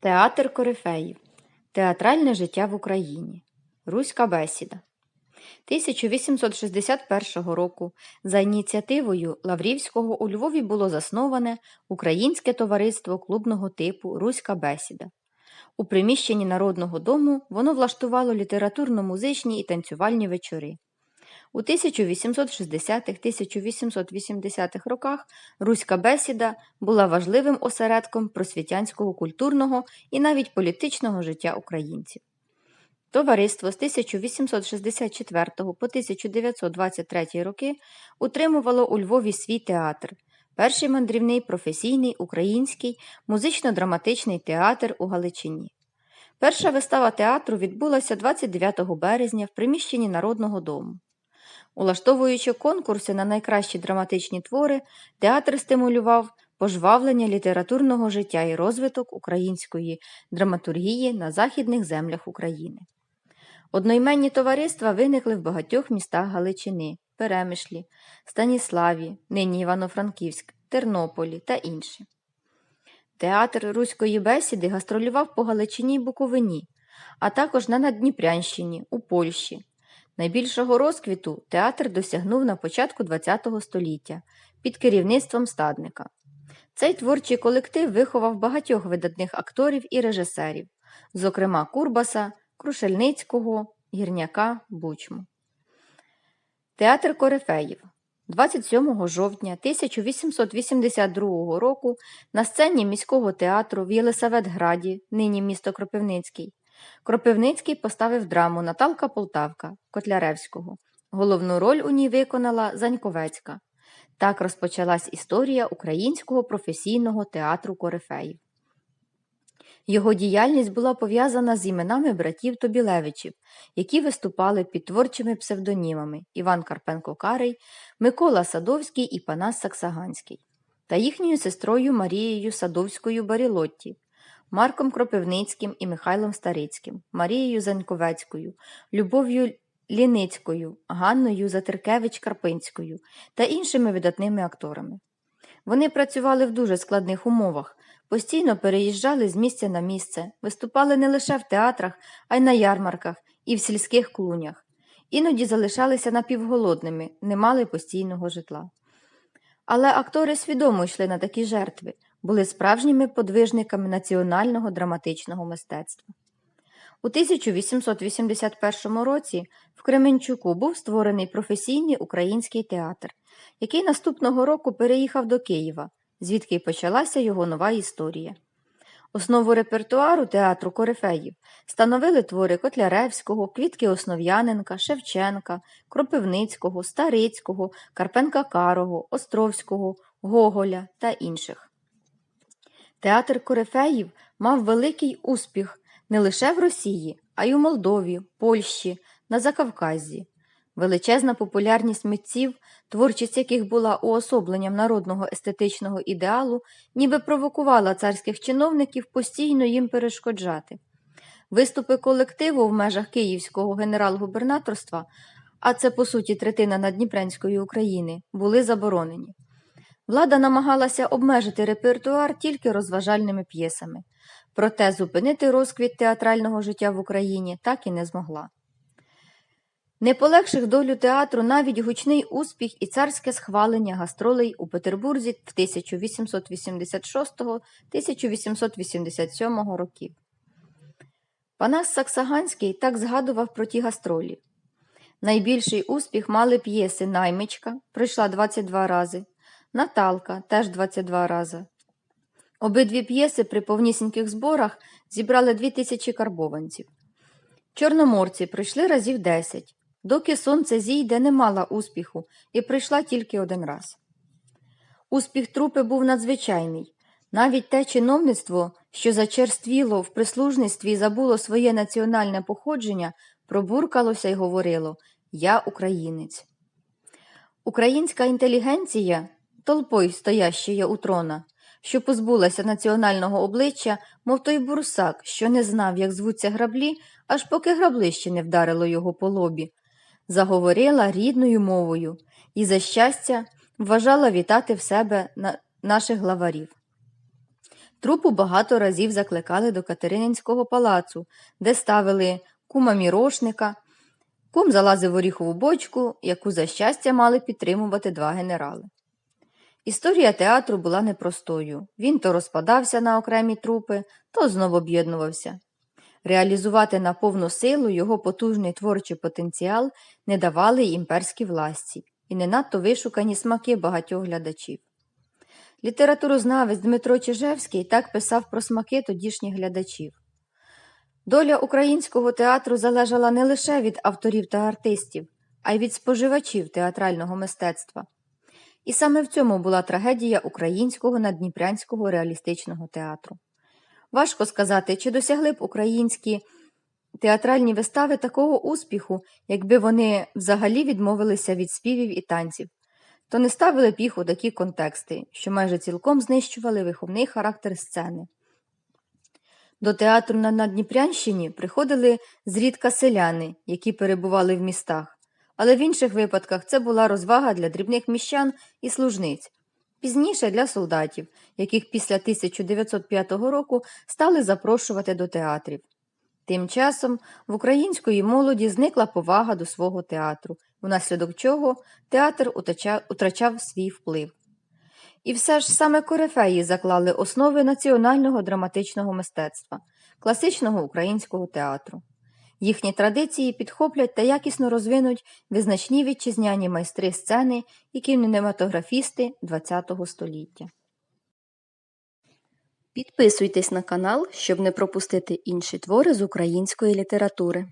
Театр Корифеїв. Театральне життя в Україні. Руська бесіда. 1861 року за ініціативою Лаврівського у Львові було засноване Українське товариство клубного типу Руська бесіда. У приміщенні Народного дому воно влаштувало літературно-музичні і танцювальні вечори. У 1860-1880-х роках Руська бесіда була важливим осередком просвітянського культурного і навіть політичного життя українців. Товариство з 1864 по 1923 роки утримувало у Львові свій театр, перший мандрівний професійний український музично-драматичний театр у Галичині. Перша вистава театру відбулася 29 березня в приміщенні Народного дому. Улаштовуючи конкурси на найкращі драматичні твори, театр стимулював пожвавлення літературного життя і розвиток української драматургії на західних землях України. Одноіменні товариства виникли в багатьох містах Галичини, Перемишлі, Станіславі, нині Івано-Франківськ, Тернополі та інші. Театр Руської бесіди гастролював по Галичині й Буковині, а також на Надніпрянщині, у Польщі. Найбільшого розквіту театр досягнув на початку ХХ століття під керівництвом стадника. Цей творчий колектив виховав багатьох видатних акторів і режисерів, зокрема Курбаса, Крушельницького, Гірняка, Бучму. Театр Корифеїв 27 жовтня 1882 року на сцені міського театру в Єлисаветграді, нині місто Кропивницький, Кропивницький поставив драму Наталка Полтавка Котляревського. Головну роль у ній виконала Заньковецька. Так розпочалась історія українського професійного театру Корифеїв. Його діяльність була пов'язана з іменами братів Тобілевичів, які виступали під творчими псевдонімами Іван Карпенко Карий, Микола Садовський і Панас Саксаганський, та їхньою сестрою Марією Садовською Барілотті, Марком Кропивницьким і Михайлом Старицьким, Марією Заньковецькою, Любов'ю Ліницькою, Ганною Затеркевич Карпинською та іншими видатними акторами. Вони працювали в дуже складних умовах, постійно переїжджали з місця на місце, виступали не лише в театрах, а й на ярмарках і в сільських клунях. Іноді залишалися напівголодними, не мали постійного житла. Але актори свідомо йшли на такі жертви, були справжніми подвижниками національного драматичного мистецтва. У 1881 році в Кременчуку був створений професійний український театр, який наступного року переїхав до Києва, звідки й почалася його нова історія. Основу репертуару театру Корифеїв становили твори Котляревського, Квітки Основ'яненка, Шевченка, Кропивницького, Старицького, Карпенка Карого, Островського, Гоголя та інших. Театр Корифеїв мав великий успіх не лише в Росії, а й у Молдові, Польщі, на Закавказі. Величезна популярність митців, творчість яких була уособленням народного естетичного ідеалу, ніби провокувала царських чиновників постійно їм перешкоджати. Виступи колективу в межах Київського генерал-губернаторства, а це по суті третина Надніпрянської України, були заборонені. Влада намагалася обмежити репертуар тільки розважальними п'єсами, проте зупинити розквіт театрального життя в Україні так і не змогла. Не полегших долю театру навіть гучний успіх і царське схвалення гастролей у Петербурзі в 1886-1887 років. Панас Саксаганський так згадував про ті гастролі. Найбільший успіх мали п'єси Наймичка, пройшла 22 рази, Наталка теж 22 рази. Обидві п'єси при повнісіньких зборах зібрали 2000 карбованців. Чорноморці прийшли разів 10. Доки сонце зійде, не мала успіху і прийшла тільки один раз. Успіх трупи був надзвичайний. Навіть те чиновництво, що зачерствіло в прислужництві і забуло своє національне походження, пробуркалося й говорило Я українець. Українська інтелігенція, толпой стоящая у трона, що позбулася національного обличчя, мов той бурсак, що не знав, як звуться граблі, аж поки граблище не вдарило його по лобі, заговорила рідною мовою і, за щастя, вважала вітати в себе на наших главарів. Трупу багато разів закликали до Катерининського палацу, де ставили кума мірошника. Кум залазив в оріхову бочку, яку за щастя мали підтримувати два генерали. Історія театру була непростою. Він то розпадався на окремі трупи, то знову об'єднувався. Реалізувати на повну силу його потужний творчий потенціал не давали імперські власті і не надто вишукані смаки багатьох глядачів. Літературознавець Дмитро Чижевський так писав про смаки тодішніх глядачів. Доля українського театру залежала не лише від авторів та артистів, а й від споживачів театрального мистецтва. І саме в цьому була трагедія українського наддніпрянського реалістичного театру. Важко сказати, чи досягли б українські театральні вистави такого успіху, якби вони взагалі відмовилися від співів і танців, то не ставили б їх у такі контексти, що майже цілком знищували виховний характер сцени. До театру на Наддніпрянщині приходили зрідка селяни, які перебували в містах, але в інших випадках це була розвага для дрібних міщан і служниць, пізніше для солдатів, яких після 1905 року стали запрошувати до театрів. Тим часом в української молоді зникла повага до свого театру, внаслідок чого театр утрачав свій вплив. І все ж саме корифеї заклали основи національного драматичного мистецтва, класичного українського театру. Їхні традиції підхоплять та якісно розвинуть визначні вітчизняні майстри сцени і кінематографісти ХХ століття. Підписуйтесь на канал, щоб не пропустити інші твори з української літератури.